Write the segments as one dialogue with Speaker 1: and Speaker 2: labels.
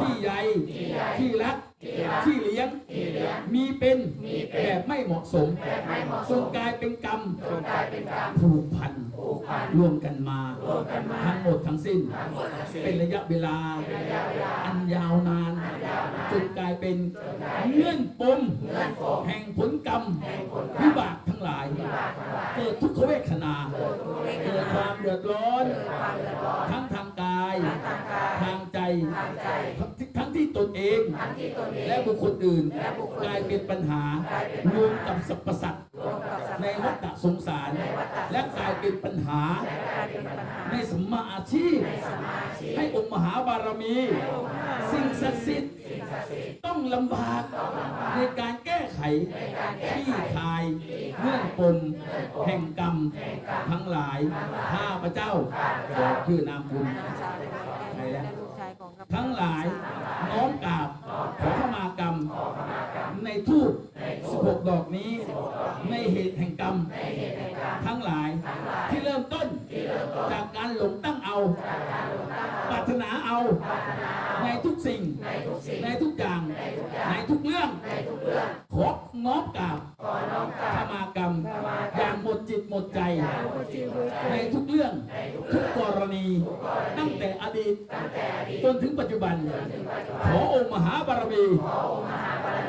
Speaker 1: ที่ใหญ่ที่รักที่เลี้ยง มีเป็นแบบไม่เหมาะสมจนกลายเป็นกรรมผูกพันรวมกันมาทั้งหมดทั้งสิ้น เป็นระยะเวลา อันยาวนานจนกลายเป็นเงื่อนปมแห่งผลกรรมวิบากทั้งหลาย เกิดทุกขเวทนา เกิดความเดือดร้อน ทั้งทางกายทางใจ ทั้งที่ตนเอง และบุคคลอื่นกลายเป็นปัญหารวมกับสรรพสัตว์ในวัฏสงสาร และกลายเป็นปัญหา ในสมมาอาชีพ ให้องค์มหาบารมี สิ่งศักดิ์สิทธิ์ต้องลำบากในการแก้ ไขที่คายเงื่อนปมแห่งกรรมทั้งหลายข้าพระเจ้าบอกชื่อนามคุณใครแล้วทั้งหลายน้อมกราบขอขมากรรม ในทูต16ดอกนี้ ในเหตุแห่งกรรม ทั้งหลายที่เริ่มต้นจากการหลงตั้งเอาปรารถนาเอา ในทุกสิ่ง ในทุกอย่าง ในทุกเรื่อง ขอน้อมกราบขมากรรม อย่างหมดจิตหมดใจ ใน ทุกเรื่องทุกกรณี ตั้งแต่อดีต จนถึงปัจจุบัน ขอองค์มหาบารมี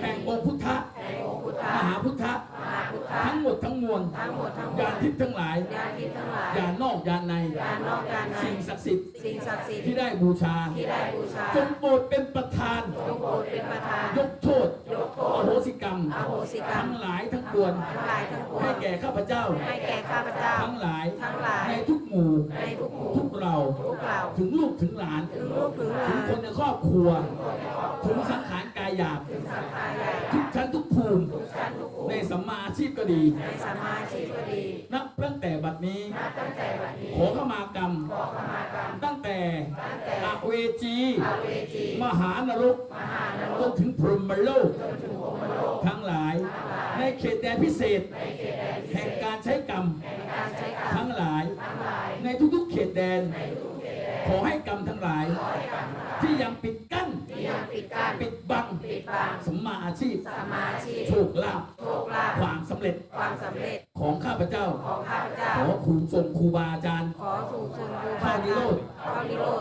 Speaker 1: แห่งองค์พุทธะมหาพุทธะทั้งหมดทั้งมวลยานทิพย์ทั้งหลาย
Speaker 2: ญาติทั้งหลาย
Speaker 1: ยานนอกยานใน
Speaker 2: ญาตินอกญาติใน
Speaker 1: สิ่งศักดิ์สิทธิ์
Speaker 2: สิ่งศักดิ์สิทธิ์
Speaker 1: ที่ได้บูชา
Speaker 2: ที่ได้บูชา
Speaker 1: จงโปรดเป็นประธาน
Speaker 2: จงโปรดเป็นประธาน
Speaker 1: ยกโทษอโหสิกรรม
Speaker 2: อโหสิกรรม
Speaker 1: ทั้งหลายทั้งปวง
Speaker 2: ทั้งหลายทั้งปวง
Speaker 1: ให้แก่ข้าพเจ้า
Speaker 2: ให้แก่ข้าพเจ้า
Speaker 1: ทั้งหลาย
Speaker 2: ทั้งหลาย
Speaker 1: ในทุกหมู่
Speaker 2: ในทุกหมู่
Speaker 1: ทุกเรา
Speaker 2: ทุกเหล่า
Speaker 1: ถึงลูกถึงหลาน
Speaker 2: ถึงลูกถึงหลา
Speaker 1: ถึง
Speaker 2: น
Speaker 1: คนในครอบครัวถึงสังขารกายหยาบทุกชั้นทุกภูมิ ในสัมมาอาชีพก็ดี
Speaker 2: ในสมมาชีพก็ดี
Speaker 1: นับตั้งแต่บัดนี้ ขอเข้ามากรรม ตั้งแต่อเวจี มหานรกจนถึงพรหมโลก ทั้งหลาย ในเขตแดนพิเศษ แห่งการใช้กรรม
Speaker 2: การใช้กรรม
Speaker 1: ทั้งหลาย ในทุกๆเขตแดน ขอให้กรรมทั้งหลาย ที่ยังปิดกั้น
Speaker 2: ที่ยัง ปิดกั้น
Speaker 1: ปิดบัง
Speaker 2: ปิดบัง
Speaker 1: สมมาอาชีพ
Speaker 2: สมมาชีพ
Speaker 1: โชคลาภ
Speaker 2: โชคลาภ
Speaker 1: ความสำเร็จ
Speaker 2: ความสำเร็จ
Speaker 1: ของข้าพเจ้า
Speaker 2: ของข้าพเจ้า
Speaker 1: ขอครูทรงครูบาอาจารย์
Speaker 2: ขอสู่ชนบู
Speaker 1: ข้า
Speaker 2: บา
Speaker 1: นิโรธ
Speaker 2: ข้านิโรธ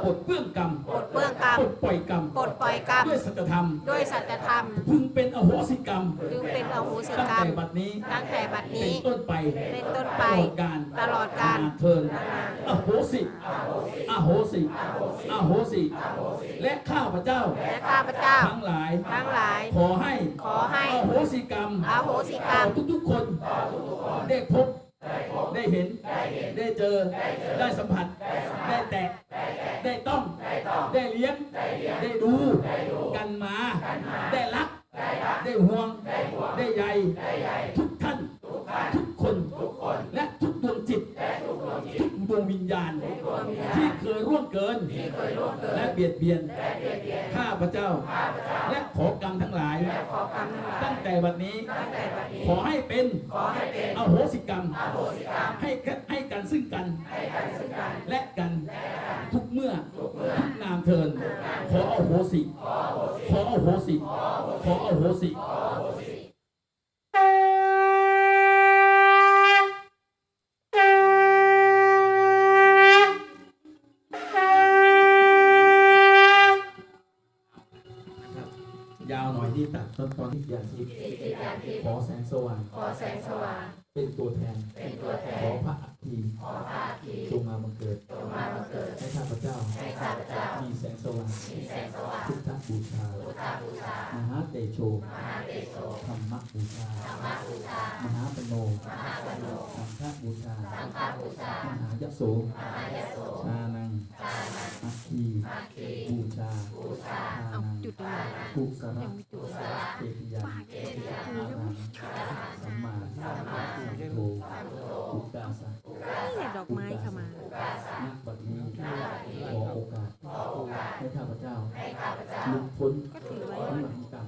Speaker 1: ปลดเปื้องกรรม
Speaker 2: ปลดเปื้องกรรม
Speaker 1: ปลดปล่อยกรรม
Speaker 2: ปลดปล่อยกรรม
Speaker 1: ด้วยสัจธรรม
Speaker 2: ด้วยสัจธรรม
Speaker 1: พึงเป็นอโหสิกรรม
Speaker 2: จึงเป็นอโหสิ
Speaker 1: ตั้ง
Speaker 2: กรรม
Speaker 1: แต่บัดนี้
Speaker 2: ตั้งแต่บัด
Speaker 1: เป็
Speaker 2: นี้
Speaker 1: นต้นไป
Speaker 2: เป็นต้นไป
Speaker 1: ตลอดการ
Speaker 2: ตลอดกาล
Speaker 1: นเทินอโหสิอโหสิอโหสิและข้าพเจ้า
Speaker 2: และข้าพเจ้า
Speaker 1: ทั้งหลาย
Speaker 2: ทั้งหลาย
Speaker 1: ขอให้
Speaker 2: ขอให้
Speaker 1: อโหสิกรรม
Speaker 2: อโหสิกรรม
Speaker 1: ต่อทุกๆคนได้พบ ได้เห็น ได้เจอ ได้สัมผัส ได้แตะ ได้ต้อง ได้เลี้ยง ได้ดู กันมา ได้รัก ได้ห่วง ได้ใย ทุกท่าน ทุกคน และทุกดวงจิต ทุกด วงวิญญาณ ที่เคยร่วงเกิน และเบียดเบียนข้าพเจ้า และขอกรรมทั้งหลาย
Speaker 2: ขอกรรมทั้งหลาย
Speaker 1: ตั้งแต่บัดนี้
Speaker 2: ตั้งแต่บัดนี้
Speaker 1: ขอให้เป็น
Speaker 2: ขอให้เป็น
Speaker 1: อโหสิกรรม ให้กันให้กันซึ่งกัน และกันทุกเมื่อทุกนามเทิน ขออโหสิ ขออโหสิ ขออโหสิ ยาวหน่อยที่ตัดตอนตอนที่ยานทิพย์ขอแสงสว่าง
Speaker 2: ขอแสงสว่าง
Speaker 1: เป็นตัวแทน
Speaker 2: เป็นตัวแท
Speaker 1: ขอนพระอัคคี
Speaker 2: ขอพระอาทิตย์
Speaker 1: จงมาบังเกิด
Speaker 2: จงมาบังเกิด
Speaker 1: ให้ข้าพเจ้า
Speaker 2: ให้ข้าพเจ้า
Speaker 1: มีแสงสว่าง
Speaker 2: มีแสงสว่าง
Speaker 1: พุทธบูชา
Speaker 2: พุทธบูชาม
Speaker 1: หาเตโช
Speaker 2: มหาเตโช
Speaker 1: ธรรมบูชา
Speaker 2: ธรรมบูชาม
Speaker 1: หาปโน
Speaker 2: มหาปโน
Speaker 1: สังฆบูชา
Speaker 2: สังฆบูชาม
Speaker 1: หายโส
Speaker 2: มหายโส
Speaker 1: ชานัง
Speaker 2: ชานัง
Speaker 1: อั คีบูชา
Speaker 2: บูชา
Speaker 1: นัง
Speaker 3: จุดตรงไหน
Speaker 1: กุสระ
Speaker 3: ยังไม่จุด
Speaker 1: เทติยา
Speaker 3: เกติยา
Speaker 1: อาหังสัมมาสัมโธอุกาสะ
Speaker 3: นี่แหละดอกไม้เข้ามา
Speaker 1: ณบัดนี้ขอโอกาสให้ข้าพเจ้าหลุดพ้น
Speaker 3: ก็ถือไว้
Speaker 1: ทั้งหลังกรรม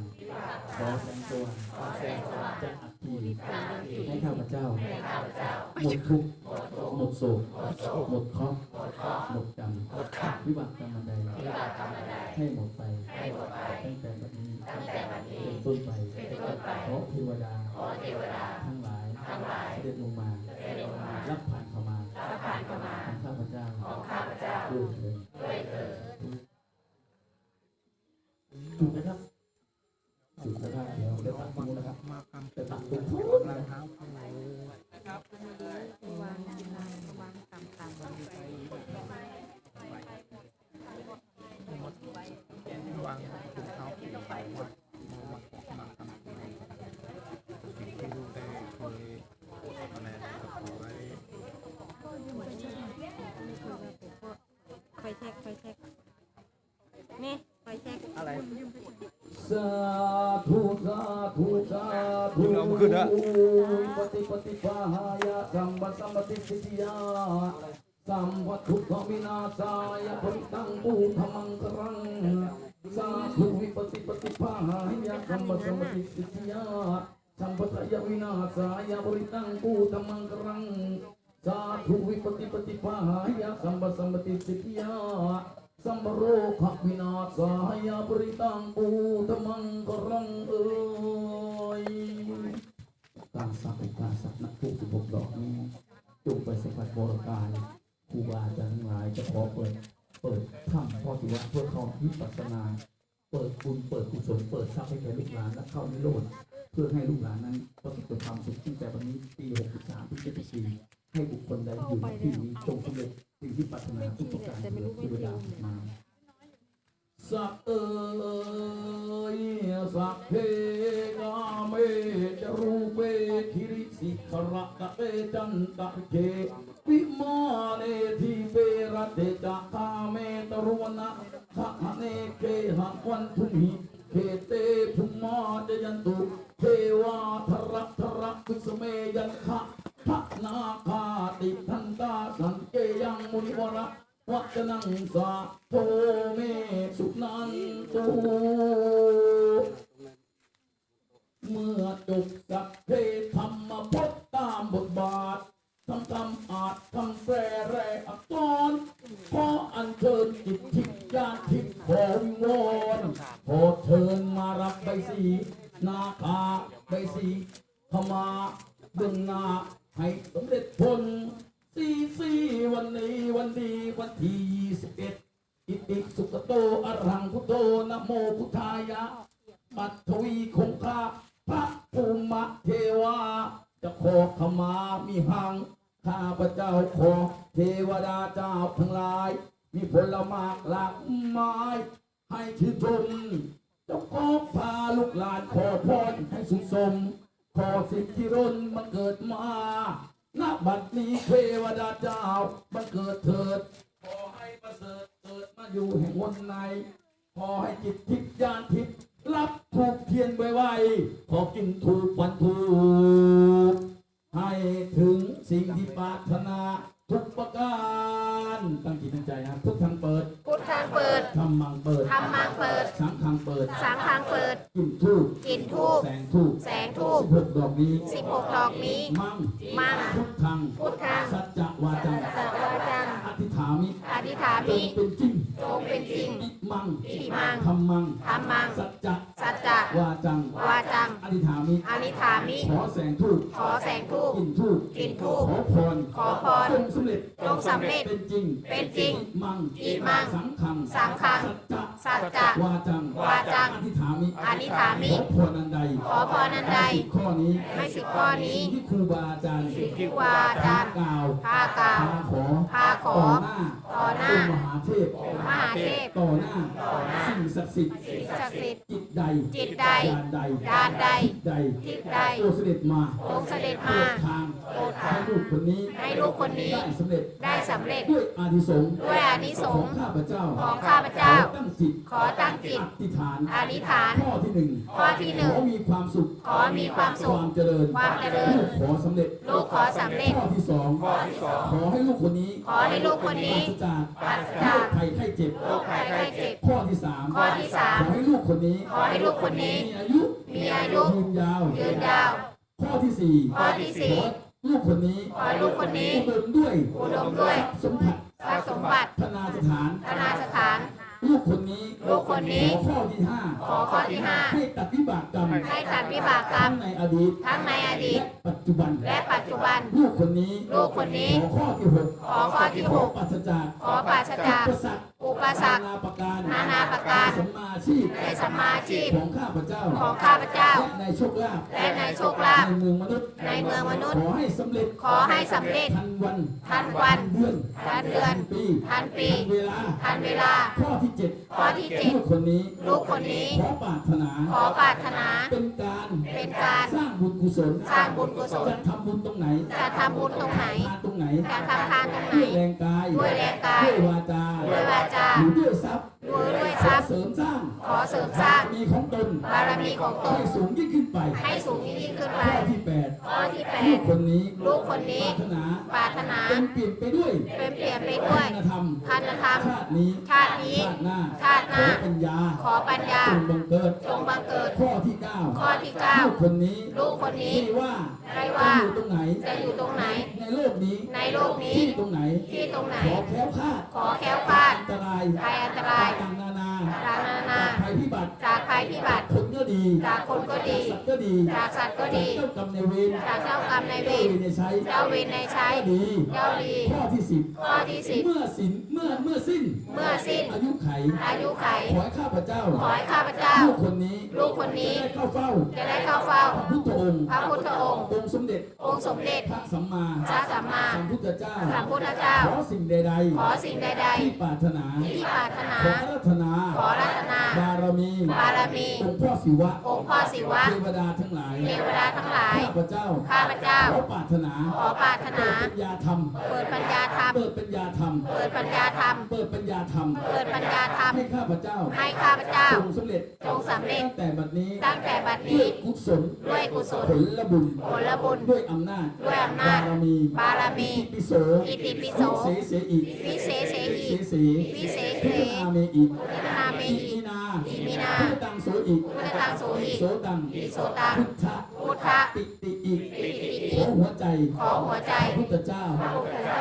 Speaker 1: ขอแสงสว่างจากอัคคีให้ข้าพเจ้าหมดทุกข์หมดโศกหมดเคราะห์หมด วิบากกรรมใดให้หมดไปตั้งแต่บัดนี้เป็นต้นไปขอเทวดาทั้งหลายเสด็จลงมา
Speaker 4: ไฟ
Speaker 3: แช็กไฟแช็กนี่ไฟแช็ก
Speaker 4: อะไร
Speaker 1: สาธุสาธุสาธุ
Speaker 4: เอามาขึ้นนะ
Speaker 1: ปฏิปฏิปาหายะสัมปสัมปติสิทธิยาสัมปทุกขมินาสายะปริตังปูธมังกรังสาธุวิปฏิปฏิปาหายะสัมปสัมปติสิทธิยาสัมปทายะวินาสายะปริตังปูธมังกรัง สาธุวิปฏิปฏิปาหายะสัมปสัมปติสิทธิยาสัมโรขวินาศายาปริตังปูตมังกรังเอ่ยการสักการสักนักพูดสิบหกดอกนี้จงไปสัมผัสบริการครูบาอาจารย์ทั้งหลายจะขอเปิด เปิดถ้ำพ่อสิวะเพื่อเข้าวิปัสสนา เปิดบุญเปิดกุศลเปิดทรัพย์ให้แก่ลูกหลานและเข้านิโรธเพื่อให้ลูกหลานนั้นประสบความสุขตั้งแต่วันนี้ปี 63ปี74 ให้บุคคลใดอยู่ในที่นี้จงสำเร็จสิ่งที่ปรารถนาทุกประการเถิดเทวดามาสัพเอยสัพเพกาเมจรูเปคิริสิขระกะเปจันตะเกวิมาเนทิเประเตจะคาเมตรวนะขะเนเกหัวันทุมิเขเตภุมมาจยันตุ งสาโทเมสุนันตุเมื่อจบสัพเพธรรมพจตามบทบาททำคำอาจคำแปรแรอักษรขออัญเชิญจิตทิพยาทิพย์ขอวิงวอนขอเชิญมารับใบสีนาคาใบสีขมาเบื้องนาให้สำเร็จผล สี่สี่วันนี้วันดีวันที่ยี่สิบเอ็ดอิติสุขโตอรังพุโธนะโมพุทธายะปัทวีคงคาพระภูมิเทวา จะขอขมามีหัง ข้าพระเจ้าขอเทวดาเจ้าทั้งหลาย มีผลมากหลากไม้ให้ชื่นชมเจ้าขอพาลูกหลานขอพรให้สุขสม ขอสิ่งที่ร่นมันเกิดมา ณบัดนี้เทวดาเจ้าบังเกิดเถิด ขอให้ประเสริฐเกิดมาอยู่แห่งวันใน ขอให้จิตทิพย์ญาณทิพย์รับถูกเทียนไว้ไวขอกินถูกวันถูก ให้ถึงสิ่งที่ปรารถนา ทุกประการตั้งจิตตั้งใจนะทุกทางเปิด
Speaker 3: พุทธทางเปิด
Speaker 1: ทำมังเปิด
Speaker 3: ธรรมังเปิด
Speaker 1: สังขังเปิด
Speaker 3: สังฆังเปิด
Speaker 1: กินทูบ
Speaker 3: กินทูบ
Speaker 1: แสงทูบ
Speaker 3: แสงทูบ
Speaker 1: สิบหกดอกนี้
Speaker 3: สิบหกดอกนี้
Speaker 1: มั่ง
Speaker 3: มั่ง
Speaker 1: พุทธัง
Speaker 3: พุทธัง
Speaker 1: สัจจะวาจัง
Speaker 3: สัจวาจัง
Speaker 1: อธิษฐามิ
Speaker 3: อธิษฐา
Speaker 1: จ
Speaker 3: มิ
Speaker 1: งเป็นจริง
Speaker 3: จงเป็นจริง
Speaker 1: อิมัง
Speaker 3: อิมัง
Speaker 1: ธรรมัง
Speaker 3: ธัมมัง
Speaker 1: สัจจะ
Speaker 3: สั จจะ
Speaker 1: วาจัง
Speaker 3: วาจัง
Speaker 1: อธิษฐามิ
Speaker 3: อนิฐามิ
Speaker 1: ขอแสงทูบ
Speaker 3: ขอแสงทูบ
Speaker 1: กินทูบ
Speaker 3: กินธูป
Speaker 1: ขอพร
Speaker 3: ขอพร
Speaker 1: จงสำเร็จ
Speaker 3: จงสำเร็จ
Speaker 1: เป็นจริง
Speaker 3: เป็นจริง
Speaker 1: อิมัง
Speaker 3: อิมัง
Speaker 1: สังขัง
Speaker 3: สังฆัง
Speaker 1: สัจจะ
Speaker 3: สัจจะ
Speaker 1: วาจัง
Speaker 3: วาจัง
Speaker 1: อธิษฐามิ
Speaker 3: อนิฐามิ
Speaker 1: ขอพรอันใด
Speaker 3: ขอพรอันใด
Speaker 1: ให้สิบข้อนี้
Speaker 3: ให้สิบข้อนี้
Speaker 1: สิ่งที่ครูบาอาจารย์
Speaker 3: สิ่งที่ครูบาอาจารย์
Speaker 1: กล่าว
Speaker 3: พากล่าว
Speaker 1: พาขอ
Speaker 3: พาขอ
Speaker 1: ต่อหน้า
Speaker 3: ต่อหน้า
Speaker 1: องค์มหาเทพ
Speaker 3: มหาเทพ
Speaker 1: ต่อหน้าสิ่งศักดิ์สิทธิ์
Speaker 3: สิ่งศักดิ์สิทธิ์
Speaker 1: จิตใด
Speaker 3: จิตใด
Speaker 1: ยานใด
Speaker 3: ยานใด
Speaker 1: ทิศใด
Speaker 3: ทิศใด
Speaker 1: โอเสด็จมา
Speaker 3: โปรดเสด็จมา
Speaker 1: โปรดทาง
Speaker 3: โปรดทาง
Speaker 1: ให้ลูกคนนี้
Speaker 3: ให้ลูกคนนี้
Speaker 1: ได้สำเร็จ
Speaker 3: ได้สำเร็จ
Speaker 1: ด้วยอานิสงส์
Speaker 3: ด้วยอานิสงส์
Speaker 1: ของข้าพเจ้า
Speaker 3: ของข้าพเจ้า
Speaker 1: ขอตั้งจิต
Speaker 3: ขอตั้งจิต
Speaker 1: อธิษฐาน
Speaker 3: อธิษฐาน
Speaker 1: ข้อที่หนึ่ง
Speaker 3: ข้อที่หนึ่ง
Speaker 1: ขอมีความสุข
Speaker 3: ขอมีความสุ
Speaker 1: ค
Speaker 3: ข
Speaker 1: วามเจริญ
Speaker 3: ความเจริญ
Speaker 1: ลูกขอสำเร็จ
Speaker 3: ลูกขอสำเร็จ
Speaker 1: ข้อที่สองขอให้ลูกคนนี้
Speaker 3: ขอให้ลูกคนนี้
Speaker 1: ปราศจาก
Speaker 3: ปราศจาก
Speaker 1: โรคภัยไข้เจ็บ
Speaker 3: โรคภัยไข้เจ็บ
Speaker 1: ข้อที่สาม
Speaker 3: ข้อที่สาม
Speaker 1: ขอให้ลูกคนนี้
Speaker 3: ขอให้ลูกคนนี้
Speaker 1: มีอายุ
Speaker 3: มีอายุ
Speaker 1: ยืนยาว
Speaker 3: ยืนยาว
Speaker 1: ข้อที่สี่
Speaker 3: ข้อที่สี่
Speaker 1: ขอลูกคนนี้
Speaker 3: ขอให้ลูกคนนี้
Speaker 1: อุดมด้วย
Speaker 3: อุดมด้วย
Speaker 1: สมผัส
Speaker 3: ทรัพย์สมบัติ
Speaker 1: ธนาสถาน
Speaker 3: ธนาสถาน
Speaker 1: ข ลูกคนนี้
Speaker 3: ลูกคนนี้
Speaker 1: ขอข้อที่ห้า
Speaker 3: ขอข้อที่ห้า
Speaker 1: ให้ตัดวิบากกรรม
Speaker 3: ให้ตัดวิบากกรร
Speaker 1: ทั้
Speaker 3: ม
Speaker 1: งในอดีต
Speaker 3: ทั้งในอดีต
Speaker 1: และปัจจุบัน
Speaker 3: และปัจจุบัน
Speaker 1: ลูกคนนี้
Speaker 3: ลูกคนนี้
Speaker 1: ขอข้อที่หก
Speaker 3: ขอข้อที่หก
Speaker 1: ขอปราศจาก
Speaker 3: ขอปราศจาก
Speaker 1: อุปสรรค
Speaker 3: อุปสรรค
Speaker 1: นานาประการ
Speaker 3: นานาประการ
Speaker 1: สัมมาอาชีพ
Speaker 3: ในสัมมาอาชีพ
Speaker 1: ของข้าพเจ้า
Speaker 3: ของข้าพเจ้า
Speaker 1: และในโชคลาภ
Speaker 3: และในโชคลาภ
Speaker 1: ในเมืองมนุษย์
Speaker 3: ในเมืองมนุษย์
Speaker 1: ขอให้สำเร็จ
Speaker 3: ขอให้สำเร็จ
Speaker 1: ทันวัน
Speaker 3: ทันวัน
Speaker 1: เดือน
Speaker 3: ทันเดือน
Speaker 1: ปี
Speaker 3: ทันปี
Speaker 1: ทันเวลา
Speaker 3: ทันเวลา
Speaker 1: ข้อที่เจ็ด
Speaker 3: ข้อที่เจ็ด
Speaker 1: ลูกคนนี้
Speaker 3: ลูกคนนี้
Speaker 1: ขอปรารถนา
Speaker 3: ขอปรารถนา
Speaker 1: เป็นการ
Speaker 3: เป็นการ
Speaker 1: สร้างบุญกุศล
Speaker 3: สร้างบุญกุศล
Speaker 1: จะทำบุญตรงไหน
Speaker 3: จะทำบุญตรงไหน
Speaker 1: ทานตรงไหน
Speaker 3: จะทำทานตรงไหน
Speaker 1: ด้วยแรงกาย
Speaker 3: ด้วยแรงกาย
Speaker 1: ด้วยวาจา
Speaker 3: ด้วยวาจา
Speaker 1: หรือด้วย ทรัพย์
Speaker 3: ด้วยด้วยทรัพย์
Speaker 1: เสริมสร้าง
Speaker 3: ขอเสริมสร้าง
Speaker 1: มีของตน
Speaker 3: บารมีของตน
Speaker 1: ให้สูงยิ่งขึ้นไป
Speaker 3: ให้สูงยิ่งขึ้นไป
Speaker 1: ข้อที่แปด
Speaker 3: ข้อที่แป
Speaker 1: ลู
Speaker 3: ด
Speaker 1: กคนนี้
Speaker 3: ลูกคนนี้
Speaker 1: ปรารถนา
Speaker 3: ปรารถนา
Speaker 1: เป็นเปลี่ยนไปด้วย
Speaker 3: เป็นเปลี่ยนไปด้วย
Speaker 1: คุณธรรม
Speaker 3: คุณธรรม
Speaker 1: ชาตินี้
Speaker 3: ชาตินี้
Speaker 1: ชาติหน้า
Speaker 3: ชาติหน้า
Speaker 1: ขอปัญญา
Speaker 3: ขอปัญญา
Speaker 1: จงบังเกิด
Speaker 3: จงบังเกิด
Speaker 1: ข้อที่เก้า
Speaker 3: ข้อที่เก้า
Speaker 1: ลูกคนนี้
Speaker 3: ลูกคนนี้
Speaker 1: ไม่ว่า
Speaker 3: ไม่ว่า
Speaker 1: จะอยู่ตรงไหน
Speaker 3: จะอยู่ตรงไหน
Speaker 1: ในโลกนี้
Speaker 3: ในโลกนี้
Speaker 1: ที่ตรงไหน
Speaker 3: ที่ตรงไหน
Speaker 1: ขอแคล้วคลาด
Speaker 3: ขอแคล้วคลาด
Speaker 1: อันตราย
Speaker 3: ภัยอันตราย
Speaker 1: ต่างๆนานา
Speaker 3: ต่างๆนานา
Speaker 1: จากภัยพิบัติ
Speaker 3: จากภัยพิบัติ
Speaker 1: คนก็ดี
Speaker 3: จากคนก็ดี
Speaker 1: สัตว์ก็ดี
Speaker 3: จากสัตว์ก็ดี
Speaker 1: จากเจ้ากรรมในายเวร
Speaker 3: จากเจ้ากรรมนายเว
Speaker 1: เจ้ารเวรในใช้
Speaker 3: เจ้าเวรในใช้
Speaker 1: ก็ดี
Speaker 3: เจ้าดี
Speaker 1: ข้อที่สิบ
Speaker 3: ข้อที่สิบ
Speaker 1: เมื่อสิ้นเมื่อเมื่อสิ้น
Speaker 3: เมื่อสิ้น
Speaker 1: อายุไข
Speaker 3: อายุไข
Speaker 1: ขอให้ข้าพเจ้า
Speaker 3: ขอให้ข้าพเจ้า
Speaker 1: ลูกคนนี้
Speaker 3: ลูกคนนี้
Speaker 1: จะได้เข้าเฝ้า
Speaker 3: จะได้เข้าเฝ้า
Speaker 1: พระพุทธองค์
Speaker 3: พระพุทธองค์
Speaker 1: องค์สมเด็จ
Speaker 3: องค์สมเด็จ
Speaker 1: พระสัมมา
Speaker 3: พระสัมมา
Speaker 1: สัมพุทธเจ้า
Speaker 3: สัมพุทธเจ้า
Speaker 1: ขอสิ่งใด
Speaker 3: ขอสิ่งใด
Speaker 1: ๆที่ปรารถนา
Speaker 3: ๆที่ปรารถนา
Speaker 1: ขอรัตนา
Speaker 3: ขอรัตนา
Speaker 1: บารมี
Speaker 3: บารมี
Speaker 1: องค์พ่อศิวะ
Speaker 3: องค์พ่อศิวะ
Speaker 1: เทวดาทั้งหลาย
Speaker 3: เทวดาทั้งหลาย
Speaker 1: ข้าพเจ้า
Speaker 3: ข้าพเจ้า
Speaker 1: ขอปรารถนา
Speaker 3: ขอปรารถนา
Speaker 1: เปิดปัญญาธรรม
Speaker 3: เปิดปัญญาธรรม
Speaker 1: เปิดปัญญาธรรม
Speaker 3: เปิดปัญญาธรรม
Speaker 1: เปิดปัญญาธรรม
Speaker 3: เปิดปัญญาธรรม
Speaker 1: ให้ข้าพเจ้า
Speaker 3: ให้ข้าพเจ้า
Speaker 1: จงสำเร็จ
Speaker 3: จงสำเร็จ
Speaker 1: ตั้งแต่บัดนี้
Speaker 3: ตั้งแต่บัด
Speaker 1: ด้ว
Speaker 3: นี้
Speaker 1: ยกุศล
Speaker 3: ด้วยกุศล
Speaker 1: ผลบุญ
Speaker 3: ผลบุญ
Speaker 1: ด้วยอำนาจ
Speaker 3: ด้วยอำนาจ
Speaker 1: บารมี
Speaker 3: บารมี
Speaker 1: อิติปิโส
Speaker 3: อิติปิโส
Speaker 1: วิเศษเสอิ
Speaker 3: วิเศษเสหิ
Speaker 1: เสสี
Speaker 3: วิเศษเส
Speaker 1: พิธนาเมอิ
Speaker 3: พิธนาเม
Speaker 1: อิ
Speaker 3: หิ
Speaker 1: มินา
Speaker 3: อิมินา
Speaker 1: พุทธตังโสอิ
Speaker 3: พุทธตังโสหิ
Speaker 1: โสตัง
Speaker 3: โสตัง
Speaker 1: พุทธะ
Speaker 3: พุทธะ
Speaker 1: ปิติอิ
Speaker 3: ปิติ
Speaker 1: ข
Speaker 3: อิ
Speaker 1: อหัวใจ
Speaker 3: ขอหัวใจ
Speaker 1: พระพุทธเจ้า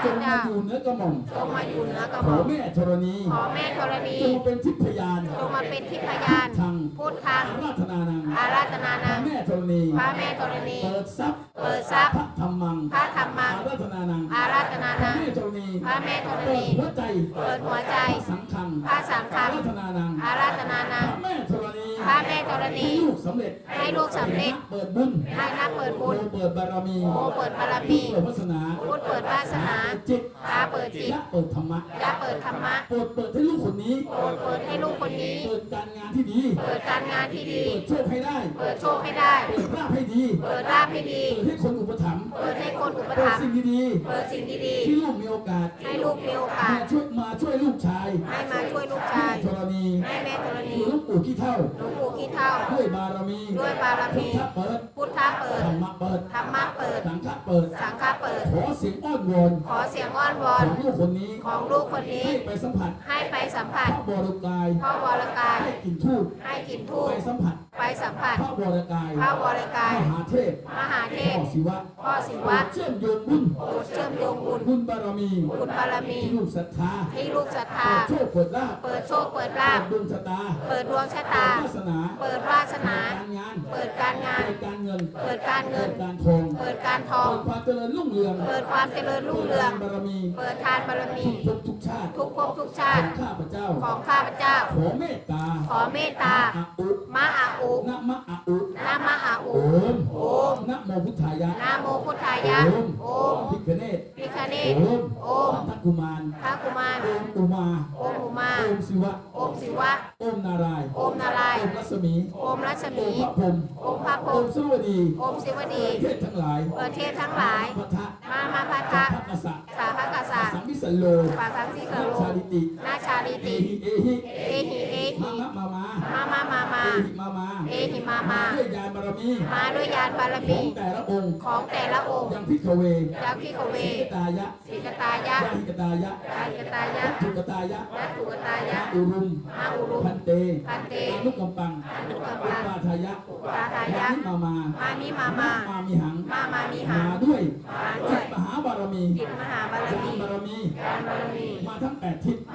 Speaker 1: จงมาอยู่เนื้อกระหม่อม
Speaker 3: จงมาอยู่เหนือกระ
Speaker 1: ข
Speaker 3: หม่
Speaker 1: อ
Speaker 3: อม
Speaker 1: แม่ธรณี
Speaker 3: ขอแม่ธรณี
Speaker 1: จงเป็นทิพยาน
Speaker 3: จงมาเป็นทิพยาน
Speaker 1: ทัง
Speaker 3: พุทธัง
Speaker 1: อาราธนานัง
Speaker 3: อาราธนา
Speaker 1: พ
Speaker 3: นั
Speaker 1: ระ
Speaker 3: ง
Speaker 1: แม่ธรณี
Speaker 3: พระแม่ธรณี
Speaker 1: เปิดทรัพย์
Speaker 3: เปิดทรัพย์
Speaker 1: พระธรรมัง
Speaker 3: พระธรรมัง
Speaker 1: อาราธนานัง
Speaker 3: อาราธนา
Speaker 1: พระ
Speaker 3: นัง
Speaker 1: แม่ธรณี
Speaker 3: พระแม่ธร
Speaker 1: เปิ
Speaker 3: ณี
Speaker 1: ดหัวใจ
Speaker 3: เปิดหัวใจ
Speaker 1: พระสังฆัง
Speaker 3: พระสังฆัง
Speaker 1: อาราธนานัง
Speaker 3: อาราธนานั
Speaker 1: พ
Speaker 3: ง
Speaker 1: ระแม่ธรณี
Speaker 3: พระแม่ธรณี
Speaker 1: ให้ลูกสำเร็จ
Speaker 3: ให้ลูกสำเร็จ
Speaker 1: เปิดบุญ
Speaker 3: ให้นักเปิดบุญ
Speaker 1: โมเปิดบารมี
Speaker 3: โมเปิดบารมี
Speaker 1: เปิดวาสนา
Speaker 3: พุทธเปิดวาสนา
Speaker 1: เปิดจิต
Speaker 3: ตาเปิดจิต
Speaker 1: และเปิดธรรมะ
Speaker 3: และเปิดธรรมะ
Speaker 1: เปิดเปิดให้ลูกคนนี้
Speaker 3: โปรดเปิดให้ลูกคนนี้
Speaker 1: เปิดการงานที่ดี
Speaker 3: เปิดการงานที่ดี
Speaker 1: เปิดโชคให้ได้
Speaker 3: เปิดโชคให้ได้
Speaker 1: เปิดราบให้ดี
Speaker 3: เปิดราบให้ดี
Speaker 1: เปิดให้คนอุปถัมภ์
Speaker 3: เปิดให้คนอุป
Speaker 1: เปิด
Speaker 3: ถัมภ์
Speaker 1: สิ่งดี
Speaker 3: เปิดสิ่งดี
Speaker 1: ๆที่ลูกมีโอกาส
Speaker 3: ๆ ให้ลูกมีโอกา
Speaker 1: มา
Speaker 3: ส
Speaker 1: ช่วยมาช่วยลูกชาย
Speaker 3: ให้มาช่วยลูก
Speaker 1: แม่
Speaker 3: ชาย
Speaker 1: ธรณี
Speaker 3: ให้แม่ธร
Speaker 1: ห
Speaker 3: ณี
Speaker 1: รือลูกปู่ขี้เท่า
Speaker 3: หลวงปู่ขี้เท่า
Speaker 1: ด้วยบารมี
Speaker 3: ด้วยบารมี
Speaker 1: พุทธเปิด
Speaker 3: พุทธเปิด
Speaker 1: ธรรมะเปิด
Speaker 3: ธรรมะเปิด
Speaker 1: สังฆะเปิด
Speaker 3: สังฆเปิด
Speaker 1: ขอเสียงอ้อนวอน
Speaker 3: ขอเสียงอ้อนวอ
Speaker 1: ข
Speaker 3: น
Speaker 1: องลูกคนนี้
Speaker 3: ของลูกคนนี้
Speaker 1: ให้ไปสัมผัส
Speaker 3: ให้ไปสัมผั
Speaker 1: พ
Speaker 3: ส
Speaker 1: ระบรกาย
Speaker 3: พ่อวรกาย
Speaker 1: ให้กลิ่นทูบ
Speaker 3: ให้กลินทูบ
Speaker 1: ไปสัมผัส
Speaker 3: ไปสัมผัส
Speaker 1: พระวรกาย
Speaker 3: พระวรกาย
Speaker 1: มหาเทพ
Speaker 3: มหาเท
Speaker 1: พ่
Speaker 3: พ
Speaker 1: อศิวะ
Speaker 3: พ่อศิวะ
Speaker 1: เชื่อมโยงบุญ
Speaker 3: บุตรเชื่อมโยงบุญ
Speaker 1: บุญบารมี
Speaker 3: บุญบารมี
Speaker 1: ที่ลูกศรัทธา
Speaker 3: ให้ลูกศรัทธา
Speaker 1: เปิดโชคเปิดลาภ
Speaker 3: เปิดโชคเปิด
Speaker 1: เปิ
Speaker 3: ลาภ
Speaker 1: ดดวงชะตา
Speaker 3: เปิดดวงชะ
Speaker 1: เปิ
Speaker 3: ตา
Speaker 1: ดวาสนา
Speaker 3: เปิดวาสนา
Speaker 1: การงาน
Speaker 3: เปิดการงาน
Speaker 1: เปิดการเงิน
Speaker 3: เปิดการเงิน
Speaker 1: เปิดการทอง
Speaker 3: เปิดการทอ
Speaker 1: เปิ
Speaker 3: ง
Speaker 1: ดความเจริญรุ่งเรือง
Speaker 3: เปิดความเจริญรุ่งเรือง
Speaker 1: ปิดบารมี
Speaker 3: เปิดทานบารมี
Speaker 1: ทุกภพทุ กชาติ
Speaker 3: ทุกภพทุกชา
Speaker 1: ขอ
Speaker 3: ติ
Speaker 1: งข้าพเจ้า
Speaker 3: ของข้าพเจ้า
Speaker 1: ขอเมตตา
Speaker 3: ขอเมตตา
Speaker 1: อะอุ
Speaker 3: มะอาอุ
Speaker 1: นะมะอะอุ
Speaker 3: นะมะอาอุ
Speaker 1: โอม
Speaker 3: โอม
Speaker 1: นะโมพุทธายะ
Speaker 3: นะโมพุทธายะ
Speaker 1: โอม
Speaker 3: โอม
Speaker 1: พิคเนต
Speaker 3: พิค เน
Speaker 1: โอ
Speaker 3: ต
Speaker 1: ม
Speaker 3: โอม
Speaker 1: ทักกุมาร
Speaker 3: พระกุมาร
Speaker 1: โอมอุมา
Speaker 3: โอมอุมา
Speaker 1: โอมศิวะ
Speaker 3: โอมศิวะ
Speaker 1: โอมนารายณ์
Speaker 3: โอมนาราย
Speaker 1: โอ
Speaker 3: ณ์
Speaker 1: มรัศมี
Speaker 3: โอมรัศ
Speaker 1: โอ
Speaker 3: มี
Speaker 1: มพระพรหม
Speaker 3: โอมพระพร
Speaker 1: โอ
Speaker 3: ห
Speaker 1: ม
Speaker 3: ม
Speaker 1: สวัสดี
Speaker 3: โอมศิวดี
Speaker 1: เทพทั้งหลาย
Speaker 3: เปิดเทพทั้งหลาย
Speaker 1: พระทะ
Speaker 3: มามาพัท
Speaker 1: พระ
Speaker 3: ธะ
Speaker 1: ทักกษัตริย์
Speaker 3: สาภกษัตริย์
Speaker 1: สังวิสันโล
Speaker 3: ปาสังสีก
Speaker 1: นั
Speaker 3: โล
Speaker 1: ชาลิติ
Speaker 3: นาชาลิ
Speaker 1: เอ
Speaker 3: ติ
Speaker 1: หิเอหิ
Speaker 3: เอหิเอ
Speaker 1: มา
Speaker 3: หิ
Speaker 1: มะมามา
Speaker 3: มามามามา
Speaker 1: เอหิมามา
Speaker 3: เอหิมามา
Speaker 1: ด้วยยานบารมี
Speaker 3: มาด้วยยานบาร
Speaker 1: ขอ
Speaker 3: มี
Speaker 1: งแต่ละองค์
Speaker 3: ของแต่ละองค์
Speaker 1: ยังพิกเว
Speaker 3: ยาพิกเว
Speaker 1: สิกตายะ
Speaker 3: สีกตายะ
Speaker 1: ยาหิกตายะ
Speaker 3: กายกตายะ
Speaker 1: ทุกตายะ
Speaker 3: และตุกตายะ
Speaker 1: อุรุม
Speaker 3: มาอุรุ
Speaker 1: พันเต
Speaker 3: พันเต
Speaker 1: อนุกัมปัง
Speaker 3: อนุกัม
Speaker 1: อุ
Speaker 3: ปัง
Speaker 1: ปาทายะ
Speaker 3: ปาทายะ
Speaker 1: มามา
Speaker 3: มามิมามา
Speaker 1: มามีหัง
Speaker 3: มามามีหั
Speaker 1: มางด้วย
Speaker 3: มาด้
Speaker 1: จิ
Speaker 3: วย
Speaker 1: ตมหาบารมี
Speaker 3: จิตมหาบาร
Speaker 1: ยา
Speaker 3: มี
Speaker 1: นบารมี
Speaker 3: ยานบารมี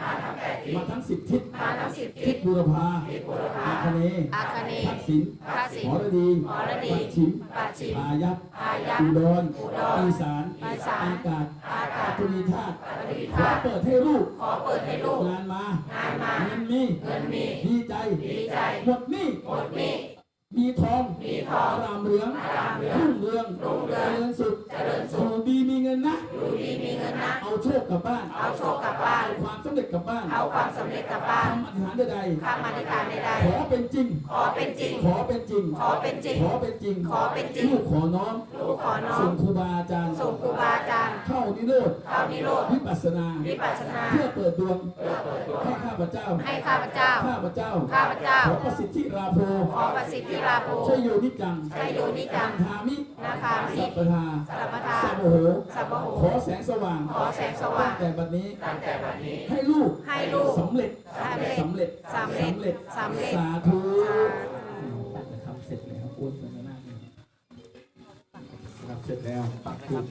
Speaker 1: มาทั้งแปดทิศ
Speaker 3: ม
Speaker 1: มาทั้งสิบทิศ
Speaker 3: มาทั้งสิบ
Speaker 1: ทิ
Speaker 3: ทิ
Speaker 1: ศ
Speaker 3: ศ
Speaker 1: บุรพาอาคเนย์
Speaker 3: อาคเนย์
Speaker 1: ทักษิณ
Speaker 3: ทักษิณ
Speaker 1: หอระดี
Speaker 3: หรดี
Speaker 1: ปัจฉิม
Speaker 3: ปัจฉิม
Speaker 1: พายัพ
Speaker 3: พายัพ
Speaker 1: อุดร
Speaker 3: อุดร
Speaker 1: อีสาน
Speaker 3: อีสาน
Speaker 1: อากาศ
Speaker 3: อากาศ
Speaker 1: ตุลีธาตุ
Speaker 3: ตุลี
Speaker 1: ขอ
Speaker 3: ธาตุ
Speaker 1: เปิดให้ลูก
Speaker 3: ขอเปิดให้ลูก
Speaker 1: งานมา
Speaker 3: งานมา
Speaker 1: เงินมี
Speaker 3: เงินมี
Speaker 1: ดีใจ
Speaker 3: ดีใจ
Speaker 1: หมดหนี้
Speaker 3: หมดหนี้
Speaker 1: มีทอง
Speaker 3: มีทอง
Speaker 1: รามเรือง
Speaker 3: รามเรือง
Speaker 1: รุ่งเรือง
Speaker 3: รุ่งเรือง
Speaker 1: เจริญสุข
Speaker 3: เจริญสุข
Speaker 1: อยู่ดีมีเงินนะ
Speaker 3: อยู่ดีมีเงินนะ
Speaker 1: เอาโชคกลับบ้าน
Speaker 3: เอาโชคกลับบ้าน
Speaker 1: เอาความสำเร็จกลับบ้าน
Speaker 3: เอาความสำเร็จกลับบ้าน
Speaker 1: ทำอธิษฐานใด
Speaker 3: คำอธิษฐานใด
Speaker 1: ๆขอเป็นจริง
Speaker 3: ๆขอเป็นจริง
Speaker 1: ขอเป็นจริง
Speaker 3: ขอเป็นจริง
Speaker 1: ขอเป็นจริง
Speaker 3: ขอเป็นจริง
Speaker 1: ลูกขอน้อม
Speaker 3: ลูกขอน้อ
Speaker 1: ส่
Speaker 3: ม
Speaker 1: งครูบาอาจารย์
Speaker 3: ส่งครูบาอาจารย์
Speaker 1: เข้านิโร ธ
Speaker 3: เข้านิโรธ
Speaker 1: วิปัสสนา
Speaker 3: วิปัสสนา
Speaker 1: เพื่อเปิดดวงให้ข้าพเจ้า
Speaker 3: ให้ข้าพเจ้า
Speaker 1: ข้าพเจ้า
Speaker 3: ข้าพเจ้า
Speaker 1: ขอประสิทธิราโภ
Speaker 3: ขอประสิทธิลาภ
Speaker 1: ชโยนิกัง
Speaker 3: ชัยโยนิกัง
Speaker 1: ทามิ
Speaker 3: นาคามิ
Speaker 1: สัพพทา
Speaker 3: สัพพทา
Speaker 1: สัพพโห
Speaker 3: สัพพโห
Speaker 1: ขอแสงสว่าง
Speaker 3: ขอแสงสว่าง
Speaker 1: ตั้งแต่บัดนี้ให้ลูก
Speaker 3: ให้ลูก
Speaker 1: สำเร็จ
Speaker 3: สำเร็จ
Speaker 1: สำเร็จ
Speaker 3: สำเร็จสำเร็จ
Speaker 1: สาธุ
Speaker 3: สาธุ
Speaker 1: ทำเสร็จแล้วโอนไปหน้าหนึ่งทำเสร็จแล้วปักทูป